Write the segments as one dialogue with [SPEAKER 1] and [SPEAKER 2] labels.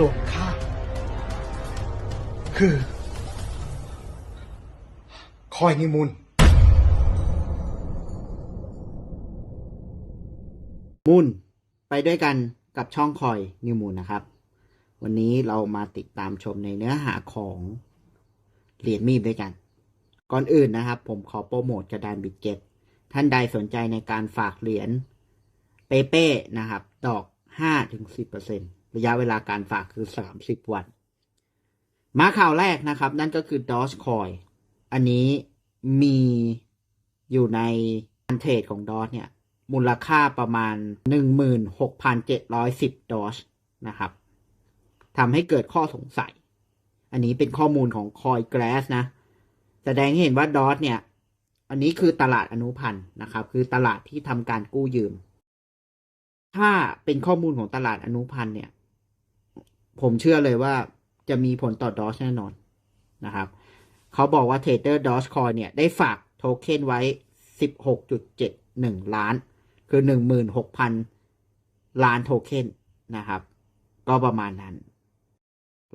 [SPEAKER 1] ส่วนข้าคือ คอยนิมุน
[SPEAKER 2] มูนไปด้วยกันกับช่องคอยนิมูนนะครับ วันนี้เรามาติดตามชมในเนื้อหาของเหรียญมีดด้วยกัน ก่อนอื่นนะครับ ผมขอโปรโมทกระดานบิดเก็ตท่านใดสนใจในการฝากเหรียญเปเป้นะครับ ดอก5-10% ระยะเวลาการฝากคือ 30 วัน มาข่าวแรกนะครับ นั่นก็คือ Dogecoin อันนี้มีอยู่ในการเทรดของ Doge เนี่ย มูลค่าประมาณ 16,710ดอชนะครับทำให้เกิดข้อสงสัย อันนี้เป็นข้อมูลของ Coinglass นะ แสดงให้เห็นว่าดอทเนี่ย อันนี้คือตลาดอนุพันธ์นะครับ คือตลาดที่ทำการกู้ยืม ถ้าเป็นข้อมูลของตลาดอนุพันธ์เนี่ย ผมเชื่อเลยว่าจะมีผลต่อดอชแน่นอนนะครับเขาบอกว่าเทเดอร์ดอชคอยเนี่ย ได้ฝากโทเค็นไว้ 16.71 ล้าน คือ 16,000 ล้านโทเค็นนะครับ ก็ประมาณนั้น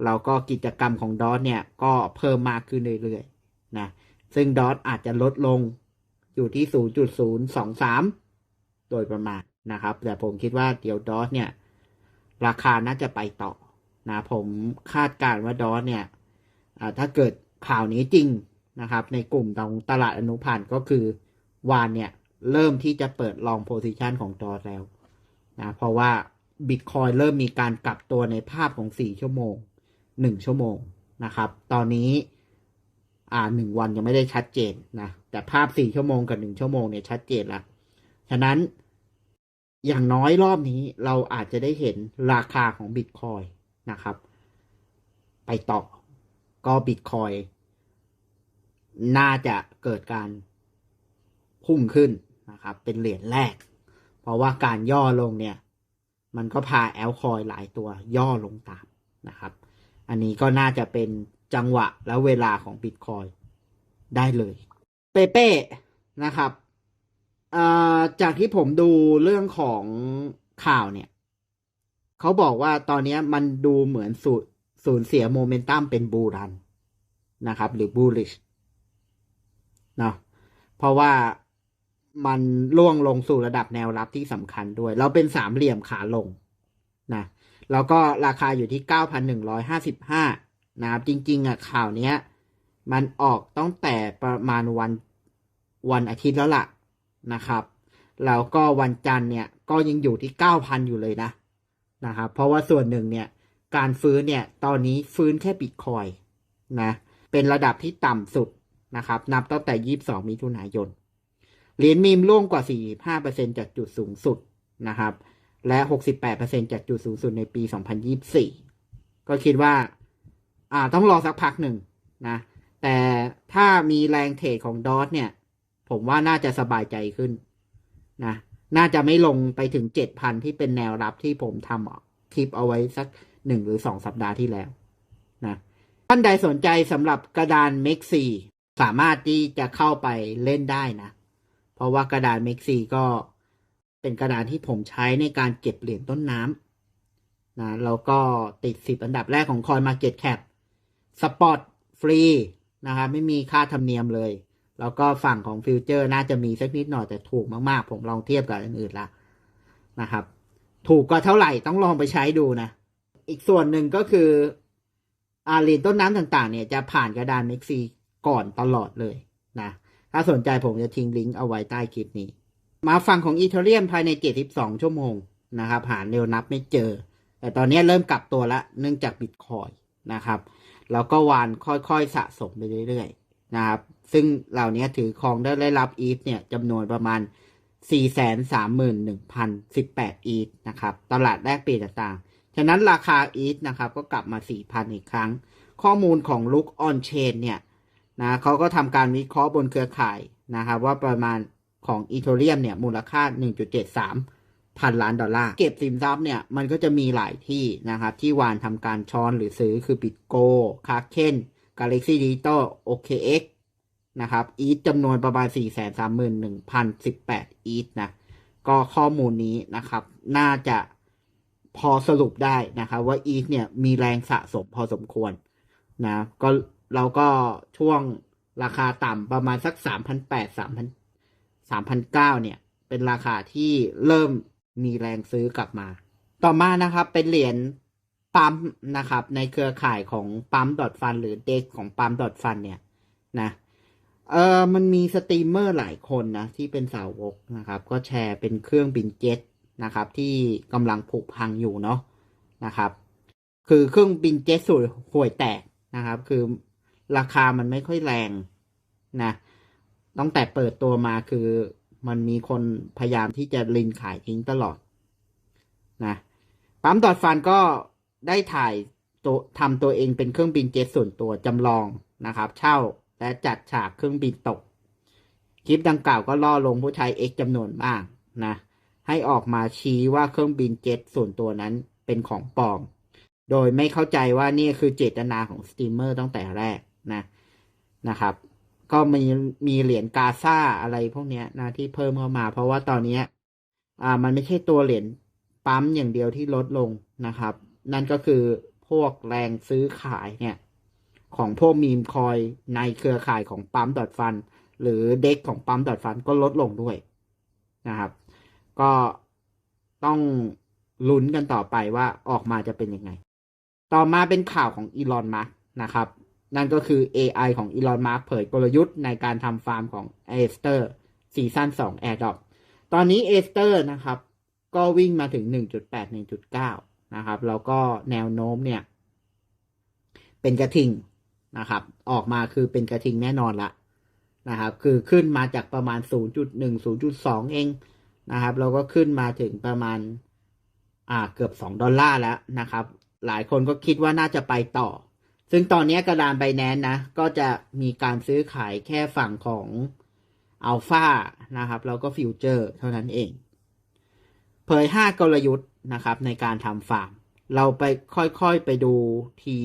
[SPEAKER 2] เราก็กิจกรรมของดอทเนี่ยก็เพิ่มมากขึ้นเรื่อยๆนะซึ่งดอทอาจจะลดลงอยู่ที่ 0.023 โดยประมาณนะครับ แต่ผมคิดว่าเดี๋ยวดอทเนี่ย ราคาน่าจะไปต่อ นะผมคาดการณ์ว่าดอทเนี่ยถ้าเกิดข่าวนี้จริงนะครับ ในกลุ่มของตลาดอนุพันธ์ก็คือวานเนี่ย เริ่มที่จะเปิดลองโพซิชันของดอทแล้วนะเพราะว่าบิตคอยเริ่มมีการกลับตัวในภาพของ 4 ชั่วโมง 1 ชั่วโมงนะครับ ตอนนี้อ่าหนึ่งวันยังไม่ได้ชัดเจนนะ แต่ภาพ 4 ชั่วโมงกับ 1 ชั่วโมงเนี่ยชัดเจนล้วฉะนั้นอย่างน้อยรอบนี้เราอาจจะได้เห็นราคาของบิตคอย นะครับ ไปต่อก็บิตคอยน่าจะเกิดการพุ่งขึ้นนะครับ เป็นเหรียญแรก เพราะว่าการย่อลงเนี่ย มันก็พาแอลคอยหลายตัวย่อลงตามนะครับ อันนี้ก็น่าจะเป็นจังหวะและเวลาของบิตคอยได้เลย เปเป้นะครับจากที่ผมดูเรื่องของข่าวเนี่ย เขาบอกว่าตอนนี้มันดูเหมือนสูญสูญเสียโมเมนตัมเป็นบูรันนะครับ หรือบูลิชเนาะเพราะว่ามันล่วงลงสู่ระดับแนวรับที่สำคัญด้วย เราเป็นสามเหลี่ยมขาลงนะแล้วก็ราคาอยู่ที่ 9,155 นะครับ จริง ๆอะข่าวเนี้ย มันออกตั้งแต่ประมาณวันวันอาทิตย์แล้วล่ะนะครับ แล้วก็วันจันทร์เนี่ย ก็ยังอยู่ที่ 9,000 อยู่เลยนะ นะครับเพราะว่าส่วนหนึ่งเนี่ยการฟื้นเนี่ยตอนนี้ฟื้นแค่บิตคอยนะเป็นระดับที่ต่ำสุดนะครับนับตั้งแต่ 22 มิถุนายน เหรียญมีมร่วงกว่า 45%จากจุดสูงสุดนะครับและ 68%จากจุดสูงสุดในปี 2024 ก็คิดว่าอ่าต้องรอสักพักหนึ่งนะแต่ถ้ามีแรงเทรดของดอทเนี่ย ผมว่าน่าจะสบายใจขึ้นนะ น่าจะไม่ลงไปถึง7,000ที่เป็นแนวรับที่ผมทำคลิปเอาไว้สักหนึ่งหรือสองสัปดาห์ที่แล้วนะท่านใดสนใจสำหรับกระดานเม็กซีสามารถที่จะเข้าไปเล่นได้นะ เพราะว่ากระดานเม็กซีก็เป็นกระดานที่ผมใช้ในการเก็บเหรียญต้นน้ำนะแล้วก็ติดสิบอันดับแรกของคอยมาเก็ตแคปสปอตฟรีนะครับไม่มีค่าธรรมเนียมเลย แล้วก็ฝั่งของฟิวเจอร์น่าจะมีสักนิดหน่อยแต่ถูกมากๆ ผมลองเทียบกับอื่นละนะครับ ถูกกว่าเท่าไหร่ต้องลองไปใช้ดูนะ อีกส่วนหนึ่งก็คืออาเหรียญต้นน้ำต่างๆ เนี่ยจะผ่านกระดานเม็กซีก่อนตลอดเลยนะ ถ้าสนใจผมจะทิ้งลิงก์เอาไว้ใต้คลิปนี้ มาฟังของอีเทเรียมภายใน 72 ชั่วโมงนะครับ หาเร็วนับไม่เจอ แต่ตอนนี้เริ่มกลับตัวละเนื่องจากบิตคอยนะครับ แล้วก็วานค่อยๆสะสมไปเรื่อยๆ นะครับ ซึ่งเหล่านี้ถือครองได้ได้รับอีทเนี่ยจำนวนประมาณ 431,018 อีทนะครับ ตลาดแลกเปลี่ยนต่างๆ ฉะนั้นราคาอีทนะครับก็กลับมา 4,000 อีกครั้ง ข้อมูลของลุกออนเชนเนี่ยนะเขาก็ทำการวิเคราะห์บนเครือข่ายนะครับว่าประมาณของอีโทเรียมเนี่ยมูลค่า 1.73 พันล้านดอลลาร์ เก็บสินทรัพย์เนี่ยมันก็จะมีหลายที่นะครับที่วานทำการช้อนหรือซื้อคือบิตโกคาเคน กาเล็กซี่ดิจิตอลโอเคเอ็กนะครับอีทจำนวนประมาณ 431,018 อีทนะ ก็ข้อมูลนี้นะครับ น่าจะพอสรุปได้นะครับว่าอีทเนี่ยมีแรงสะสมพอสมควรนะก็เราก็ช่วงราคาต่ำประมาณสักสามพันแปดสามพันสามพันเก้าเนี่ย เป็นราคาที่เริ่มมีแรงซื้อกลับมา ต่อมานะครับ เป็นเหรียญ ปั๊มนะครับ ในเครือข่ายของปั๊มดอทฟันหรือเด็กของปั๊มดอทฟันเนี่ยนะเออมันมีสตรีมเมอร์หลายคนนะ ที่เป็นสาวกนะครับ ก็แชร์เป็นเครื่องบินเจ็ตนะครับ ที่กำลังผุพังอยู่เนาะนะครับ คือเครื่องบินเจ็ตสูตรห่วยแตกนะครับ คือราคามันไม่ค่อยแรงนะตั้งแต่เปิดตัวมาคือมันมีคนพยายามที่จะลินขายทิ้งตลอดนะปั๊มดอดฟันก็ ได้ถ่ายตัวทำตัวเองเป็นเครื่องบินเจ็ตส่วนตัวจำลองนะครับ เช่าและจัดฉากเครื่องบินตก คลิปดังกล่าวก็ล่อลงผู้ใช้ X จำนวนมากนะ ให้ออกมาชี้ว่าเครื่องบินเจ็ตส่วนตัวนั้นเป็นของปลอม โดยไม่เข้าใจว่านี่คือเจตนาของสตรีมเมอร์ตั้งแต่แรกนะนะครับ ก็มีมีเหรียญกาซาอะไรพวกนี้นะที่เพิ่มเข้ามา เพราะว่าตอนนี้อ่ามันไม่ใช่ตัวเหรียญปั๊มอย่างเดียวที่ลดลงนะครับ นั่นก็คือพวกแรงซื้อขายเนี่ย ของพวกมีมคอยในเครือข่ายของปั๊มดอทฟัน หรือเด็กของปั๊มดอทฟันก็ลดลงด้วยนะครับ ก็ต้องลุ้นกันต่อไปว่าออกมาจะเป็นยังไง ต่อมาเป็นข่าวของอีลอนมัสนะครับ นั่นก็คือ AI ของอีลอนมัสเผยกลยุทธ์ในการทำฟาร์มของเอสเตอร์ซีซั่น2 AirDrop ตอนนี้เอสเตอร์นะครับ ก็วิ่งมาถึง 1.8 1.9 นะครับ แล้วก็แนวโน้มเนี่ย เป็นกระทิงนะครับ ออกมาคือเป็นกระทิงแน่นอนละนะครับ คือขึ้นมาจากประมาณ 0.1 0.2 เองนะครับแล้วก็ขึ้นมาถึงประมาณ อ่าเกือบ 2 ดอลลาร์แล้วนะครับ หลายคนก็คิดว่าน่าจะไปต่อ ซึ่งตอนนี้กระดานไบแนนนะ ก็จะมีการซื้อขายแค่ฝั่งของอัลฟานะครับ แล้วก็ฟิวเจอร์เท่านั้นเอง ผย 5 กลยุทธ์นะครับในการทำฟาร์ม เราไปค่อยๆไปดูที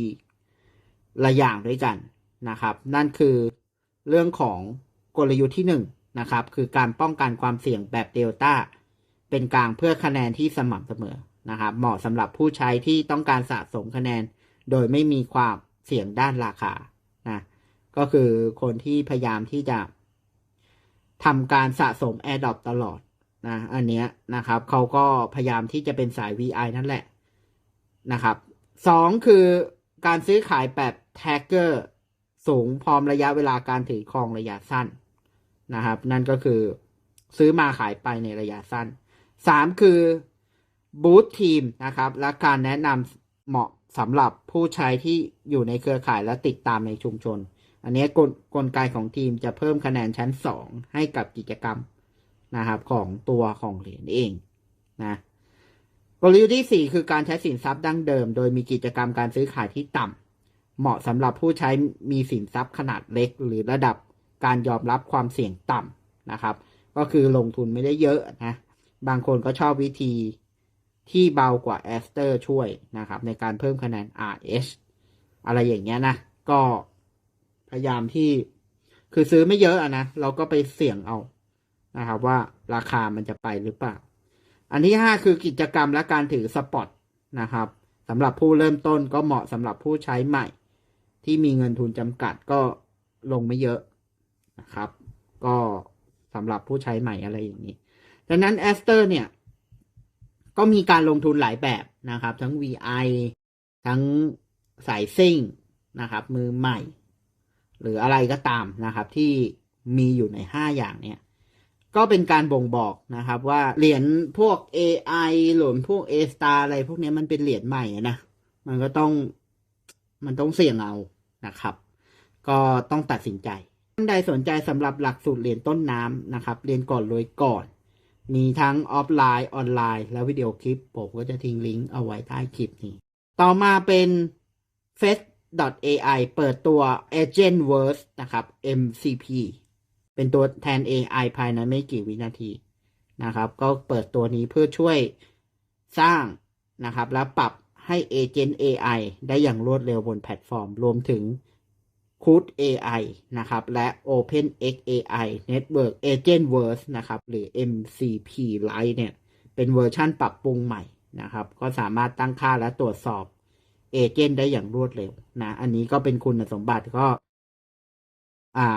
[SPEAKER 2] ละอย่างด้วยกันนะครับ นั่นคือเรื่องของกลยุทธ์ที่ 1 นะครับ คือการป้องกันความเสี่ยงแบบเดลต้าเป็นกลางเพื่อคะแนนที่สม่ำเสมอนะครับ เหมาะสำหรับผู้ใช้ที่ต้องการสะสมคะแนน โดยไม่มีความเสี่ยงด้านราคานะก็คือคนที่พยายามที่จะทำการสะสม AirDrop ตลอด นะอันเนี้ยนะครับเขาก็พยายามที่จะเป็นสาย VI นั่นแหละนะครับสองคือการซื้อขายแบบแท็กเกอร์สูงพร้อมระยะเวลาการถือครองระยะสั้นนะครับ นั่นก็คือซื้อมาขายไปในระยะสั้นสามคือบูตทีมนะครับ และการแนะนำเหมาะสำหรับผู้ใช้ที่อยู่ในเครือข่ายและติดตามในชุมชน อันนี้กลกลไกของทีมจะเพิ่มคะแนนชั้นสองให้กับกิจกรรม นะครับของตัวของเหรียญเองนะกลยุทธ์ที่ 4 คือการใช้สินทรัพย์ดั้งเดิม โดยมีกิจกรรมการซื้อขายที่ต่ำเหมาะสำหรับผู้ใช้มีสินทรัพย์ขนาดเล็ก หรือระดับการยอมรับความเสี่ยงต่ำนะครับ ก็คือลงทุนไม่ได้เยอะนะบางคนก็ชอบวิธีที่เบากว่าแอสเตอร์ช่วยนะครับ ในการเพิ่มคะแนน RH อะไรอย่างเงี้ยนะ ก็พยายามที่คือซื้อไม่เยอะอะนะ เราก็ไปเสี่ยงเอา นะครับว่าราคามันจะไปหรือเปล่า อันที่ห้าคือกิจกรรมและการถือสปอตนะครับสำหรับผู้เริ่มต้นก็เหมาะสำหรับผู้ใช้ใหม่ ที่มีเงินทุนจำกัดก็ลงไม่เยอะนะครับ ก็สำหรับผู้ใช้ใหม่อะไรอย่างนี้ดังนั้นแอสเตอร์เนี่ย ก็มีการลงทุนหลายแบบนะครับ ทั้ง VI ทั้งสายซิ่งนะครับ มือใหม่ หรืออะไรก็ตามนะครับ ที่มีอยู่ในห้าอย่างเนี่ย ก็เป็นการบ่งบอกนะครับ ว่าเหรียญพวก AI หรือพวก A star อะไรพวกนี้มันเป็นเหรียญใหม่นะมันก็ต้องมันต้องเสี่ยงเอานะครับ ก็ต้องตัดสินใจท่านใดสนใจสำหรับหลักสูตรเหรียญต้นน้ำนะครับ เรียนก่อนรวยก่อน มีทั้งออฟไลน์ออนไลน์ และวิดีโอคลิป ผมก็จะทิ้งลิงก์เอาไว้ใต้คลิปนี้ ต่อมาเป็น f a c e AI เปิดตัว Agent Verse นะครับ MCP เป็นตัวแทน AI ภายในไม่กี่วินาทีนะครับ ก็เปิดตัวนี้เพื่อช่วยสร้างนะครับ และปรับให้ Agent AI ได้อย่างรวดเร็วบนแพลตฟอร์ม รวมถึง CUDA AI นะครับ และ OpenX AI Network Agentverse นะครับ หรือ MCP Lite เนี่ย เป็นเวอร์ชั่นปรับปรุงใหม่นะครับ ก็สามารถตั้งค่าและตรวจสอบเอเจนต์ได้อย่างรวดเร็วนะ อันนี้ก็เป็นคุณสมบัติก็ อ่า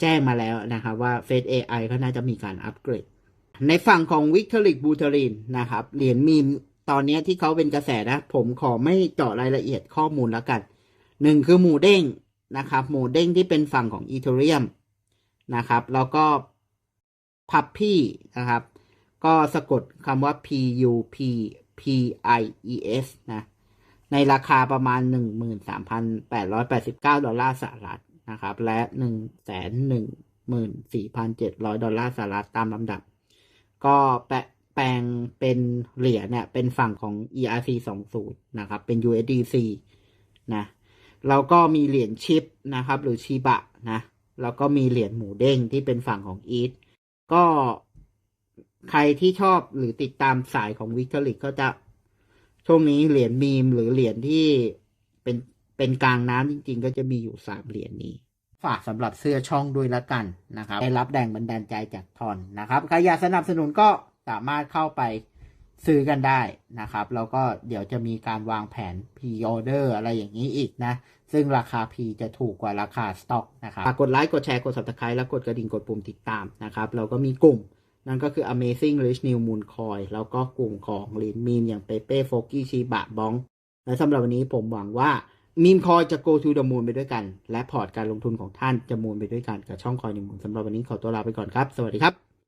[SPEAKER 2] แจ้งมาแล้วนะครับว่า Face AI ก็น่าจะมีการอัปเกรด ในฝั่งของ Victoric b u t e r i n นะครับ เหรียญมีมตอนนี้ที่เขาเป็นกระแสนะ ผมขอไม่เจาะรายละเอียดข้อมูลแล้วกันหนึ่งคือหมูเด้งนะครับ หมูเด้งที่เป็นฝั่งของอีเทเรียมนะครับ แล้วก็พับพี่นะครับ ก็สะกดคำว่า P U P P I E S นะ ในราคาประมาณ 13,889 ดอลลาร์สหรัฐ นะครับ และ114,700ดอลลาร์สหรัฐตามลำดับ ก็แปะแปลงเป็นเหรียญเนี่ย เป็นฝั่งของ ERC 20นะครับ เป็น USDC นะ แล้วก็มีเหรียญชิปนะครับ หรือชิบะนะ แล้วก็มีเหรียญหมูเด้งที่เป็นฝั่งของอีทก็ใครที่ชอบหรือติดตามสายของวิกตอริกก็จะช่วงนี้เหรียญมีมหรือเหรียญที่เป็น เป็นกลางน้ำจริง ๆ ก็จะมีอยู่สามเหรียญนี้ ฝากสำหรับเสื้อช่องด้วยละกันนะครับ ได้รับแรงบันดาลใจจากทอนนะครับใครอยากสนับสนุนก็สามารถเข้าไปซื้อกันได้นะครับแล้วก็เดี๋ยวจะมีการวางแผน pre order อะไรอย่างนี้อีกนะ ซึ่งราคา P จะถูกกว่าราคาสต็อกนะครับฝากกดไลค์กดแชร์กด subscribe แล้วกดกระดิ่งกดปุ่มติดตามนะครับเราก็มีกลุ่มนั่นก็คือ Amazing Rich New Moon Coin แล้วก็กลุ่มของลินมีมอย่างเปเป้โฟกี้ชีบะบอง และสำหรับวันนี้ผมหวังว่า มีมคอยจะ go to the moon ไปด้วยกัน และพอร์ตการลงทุนของท่านจะมูนไปด้วยกันกับช่องคอยนิมูนสำหรับวันนี้ขอตัวลาไปก่อนครับ สวัสดีครับ